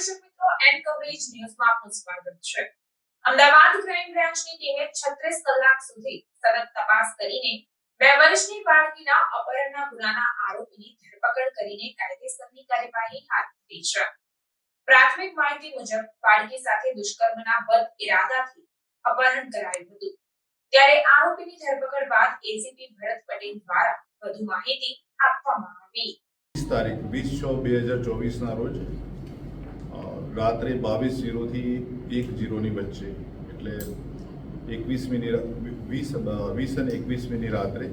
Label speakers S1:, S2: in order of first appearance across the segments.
S1: દર્શક મિત્રો and coverage ન્યૂઝમાં આપનું સ્વાગત છે. અમદાવાદ ક્રાઇમ બ્રાન્ચની ટીમે 36 કલાક સુધી સતત તપાસ કરીને બે વર્ષની બાળકીના અપહરણના ગુનાના આરોપીની ધરપકડ કરીને કાયદેસરની કાર્યવાહી હાથ ધરી છે. પ્રાથમિક માહિતી મુજબ, બાળકી સાથે દુષ્કર્મના બદ ઇરાદાથી અપહરણ કરાયું હતું. ત્યારે આરોપીની ધરપકડ બાદ એસીપી ભરત પટેલ દ્વારા વધુ માહિતી આપવામાં આવી.
S2: તારીખ, વીસ છ, બે હજાર ચોવીસના રોજ રાત્રે બાવીસ જીરોથી એક જીરોની વચ્ચે, એટલે એકવીસમીની વીસ વીસ અને એકવીસમીની રાત્રે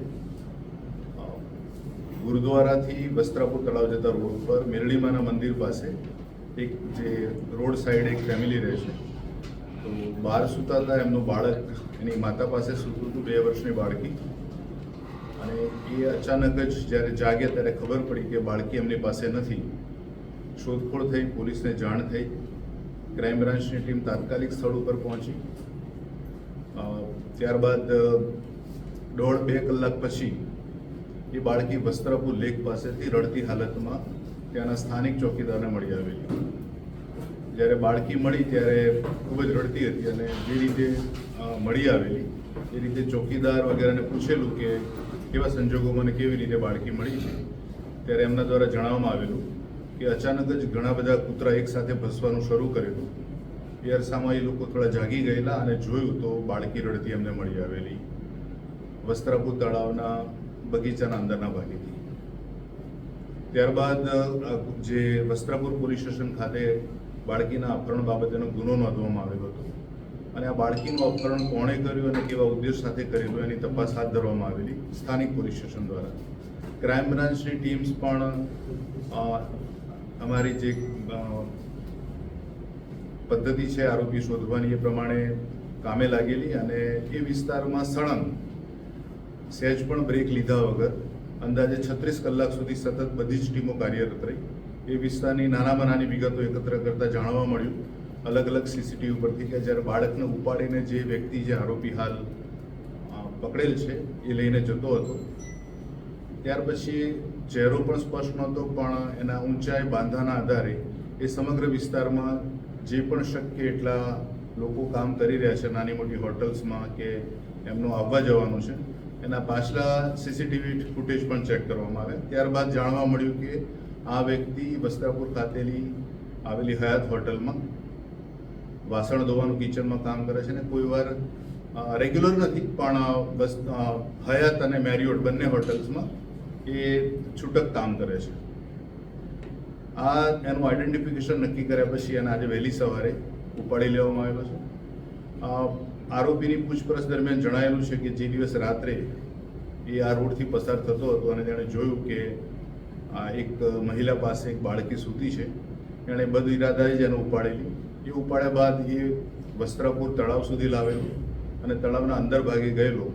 S2: ગુરુદ્વારાથી વસ્ત્રાપુર તળાવ જતા રોડ પર મેરડીમાના મંદિર પાસે એક જે રોડ સાઈડ એક ફેમિલી રહે છે. તો બહાર સૂતા હતા એમનું બાળક, એની માતા પાસે સૂતું હતું બે વર્ષની બાળકી. અને એ અચાનક જ જ્યારે જાગ્યા ત્યારે ખબર પડી કે બાળકી એમની પાસે નથી. શોધખોળ થઈ, પોલીસને જાણ થઈ. ક્રાઇમ બ્રાન્ચની ટીમ તાત્કાલિક સ્થળ ઉપર પહોંચી. ત્યારબાદ દોઢ બે કલાક પછી એ બાળકી વસ્ત્રાપુર લેક પાસેથી રડતી હાલતમાં ત્યાંના સ્થાનિક ચોકીદારને મળી આવેલી. જ્યારે બાળકી મળી ત્યારે ખૂબ જ રડતી હતી અને જે રીતે મળી આવેલી, એ રીતે ચોકીદાર વગેરેને પૂછેલું કે કેવા સંજોગોમાં કેવી રીતે બાળકી મળી છે, ત્યારે એમના દ્વારા જણાવવામાં આવેલું કે અચાનક જ ઘણા બધા કૂતરા એકસાથે ભસવાનું શરૂ કરેલું. એ અરસામાં એ લોકો થોડા જાગી ગયેલા અને જોયું તો બાળકી રડતી એમને મળી આવેલી. વસ્ત્રાપુર તળાવના બગીચાના અંદરના ભાગેથી. ત્યારબાદ જે વસ્ત્રાપુર પોલીસ સ્ટેશન ખાતે બાળકીના અપહરણ બાબતેનો ગુનો નોંધવામાં આવેલો હતો અને આ બાળકીનું અપહરણ કોણે કર્યું અને કેવા ઉદ્દેશ સાથે કરેલું એની તપાસ હાથ ધરવામાં આવેલી સ્થાનિક પોલીસ સ્ટેશન દ્વારા. ક્રાઇમ બ્રાન્ચની ટીમ્સ પણ અમારી જે પદ્ધતિ છે આરોપી શોધવાની એ પ્રમાણે કામે લાગેલી અને એ વિસ્તારમાં સળંગ સહેજ પણ બ્રેક લીધા વગર અંદાજે છત્રીસ કલાક સુધી સતત બધી જ ટીમો કાર્યરત રહી. એ વિસ્તારની નાનામાં નાની વિગતો એકત્ર કરતાં જાણવા મળ્યું. અલગ અલગ સીસીટીવી પરથી કે જ્યારે બાળકને ઉપાડીને જે વ્યક્તિ, જે આરોપી હાલ પકડેલ છે એ લઈને જતો હતો. ત્યાર પછી ચહેરો પણ સ્પષ્ટ નહોતો, પણ એના ઊંચાઈ, બાંધાના આધારે એ સમગ્ર વિસ્તારમાં જે પણ શક્ય એટલા લોકો કામ કરી રહ્યા છે, નાની મોટી હોટલ્સમાં કે એમનું આવવા જવાનું છે, એના પાછલા સીસીટીવી ફૂટેજ પણ ચેક કરવામાં આવે ત્યારબાદ જાણવા મળ્યું કે આ વ્યક્તિ વસ્ત્રાપુર ખાતેલી આવેલી હયાત હોટલમાં વાસણ ધોવાનું કિચનમાં કામ કરે છે ને કોઈ વાર રેગ્યુલર નથી, પણ હયાત અને મેરિયોટ બંને હોટલ્સમાં એ છૂટક કામ કરે છે. આ એનું આઈડેન્ટિફિકેશન નક્કી કર્યા પછી એને આજે વહેલી સવારે ઉપાડી લેવામાં આવેલો છે. આરોપીની પૂછપરછ દરમિયાન જણાયેલું છે કે જે દિવસ રાત્રે એ આ રોડથી પસાર થતો હતો અને તેણે જોયું કે એક મહિલા પાસે એક બાળકી સૂતી છે. એણે બધ ઇરાદાએ જ એને ઉપાડેલી. એ ઉપાડ્યા બાદ એ વસ્ત્રાપુર તળાવ સુધી લાવેલું અને તળાવના અંદર ભાગે ગયેલો.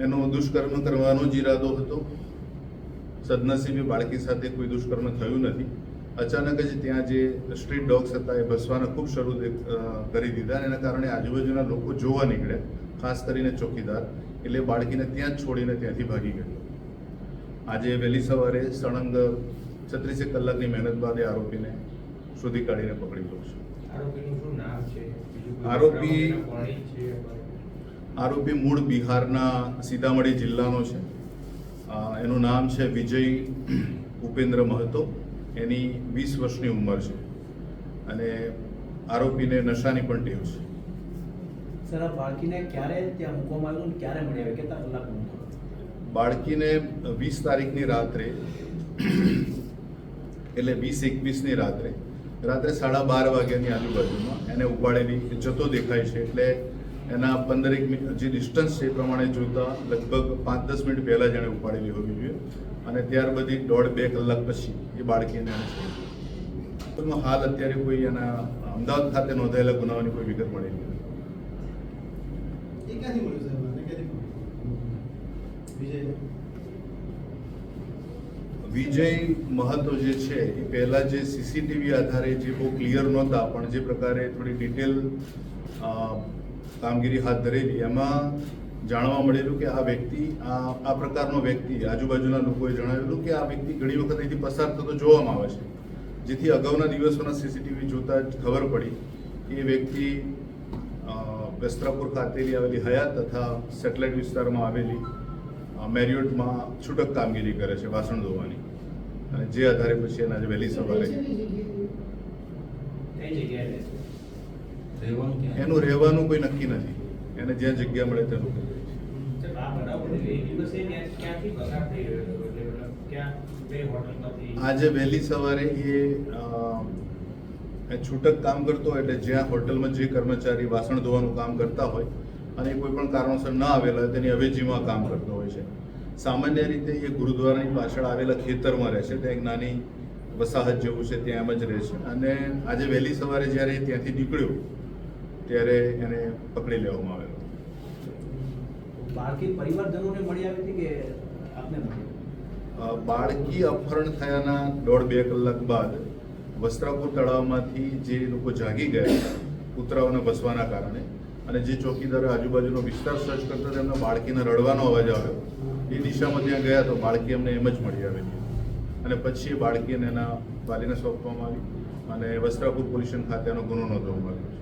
S2: એનો દુષ્કર્મ કરવાનો જ ઈરાદો હતો. સદનસીબે બાળકી સાથે કોઈ દુષ્કર્મ થયું નથી. અચાનક જ ત્યાં જે સ્ટ્રીટ ડોગ્સ હતા એ ભસવાના ખૂબ શરૂ કરી દીધા અને એના કારણે આજુબાજુના લોકો જોવા નીકળ્યા ખાસ કરીને ચોકીદાર. એટલે બાળકીને ત્યાં જ છોડીને ત્યાંથી ભાગી ગયો. આજે વહેલી સવારે સળંગ છત્રીસેક કલાકની મહેનત બાદ એ આરોપીને શોધી કાઢીને પકડી લો છે. આરોપી- આરોપી મૂળ બિહારના સીતામઢી જિલ્લાનો છે. એનું નામ છે વિજય ઉપેન્દ્ર મહતો. એની વીસ વર્ષની ઉંમર છે. અને આરોપીને નશાની પણ ટેવ છે.
S3: સર આ બાળકીને ક્યારે ત્યાં મૂકવામાં આવ્યું ક્યારે મળી આવે? કેટલા કલાક
S2: બાળકીને વીસ તારીખની રાત્રે એટલે વીસ એકવીસની રાત્રે. રાત્રે સાડા બાર વાગ્યાની આજુબાજુમાં એને ઉપાડેલી જતો દેખાય છે. એટલે એના પંદરેક મિનિટ જે ડિસ્ટન્સ છે એ પ્રમાણે જોતા લગભગ પાંચ દસ મિનિટ પહેલાં જ ઉપાડેલી હોવી જોઈએ અને ત્યાર બધી દોઢ બે કલાક પછી એ બાળકીને એણે હાલ અત્યારે કોઈ એના અમદાવાદ ખાતે નોંધાયેલા ગુનાઓની કોઈ વિગત મળી નથી.
S4: વિજય?
S2: મહત્વ જે છે એ પહેલાં જે સીસીટીવી આધારે જે બહુ ક્લિયર નહોતા પણ જે પ્રકારે થોડી ડિટેલ કામગીરી હાથ ધરેલી. એમાં જાણવા મળેલું કે આ વ્યક્તિ, આ આ પ્રકારનો વ્યક્તિ, આજુબાજુના લોકોએ જણાવેલું કે આ વ્યક્તિ ઘણી વખત અહીંથી પસાર થતો જોવામાં આવે છે. જેથી અગાઉના દિવસોના સીસીટીવી જોતા જ ખબર પડી કે એ વ્યક્તિ વસ્ત્રાપુર ખાતેની આવેલી હયાત તથા સેટેલાઇટ વિસ્તારમાં આવેલી મેરિયોટમાં છૂટક કામગીરી કરે છે વાસણ ધોવાની. અને જે આધારે પછી એના વહેલી સવારે એનું રહેવાનું કોઈ નક્કી નથી. એને જ્યાં જગ્યા મળે
S5: તેનું
S2: આજે વહેલી સવારે એ એ છૂટક કામ કરતો હોય એટલે જ્યાં હોટલમાં જે કર્મચારી વાસણ ધોવાનું કામ કરતા હોય અને એ કોઈ પણ કારણોસર ન આવેલા હોય તેની અવેજીમાં કામ કરતો હોય છે. સામાન્ય રીતે એ ગુરુદ્વારાની પાછળ આવેલા ખેતરમાં રહે છે. ત્યાં એક નાની વસાહત જેવું છે ત્યાં એમ જ રહે છે. અને આજે વહેલી સવારે જ્યારે એ ત્યાંથી નીકળ્યો ત્યારે એને પકડી લેવામાં આવેલો.
S3: બાળકી પરિવારજનોને મળી આવી હતી કે આપને
S2: બાળકી અપહરણ થયાના દોઢ બે કલાક બાદ વસ્ત્રાપુર તળાવમાંથી જે લોકો જાગી ગયા કૂતરાઓને ભસવાના કારણે અને જે ચોકીદારે આજુબાજુનો વિસ્તાર સર્ચ કરતા એમના બાળકીને રડવાનો અવાજ આવ્યો. એ દિશામાં ત્યાં ગયા તો બાળકી અમને એમ જ મળી આવેલી અને પછી એ બાળકીને એના વાલીને સોંપવામાં આવી અને વસ્ત્રાપુર પોલીસ સ્ટેશન ખાતે એનો ગુનો નોંધવામાં આવ્યો છે.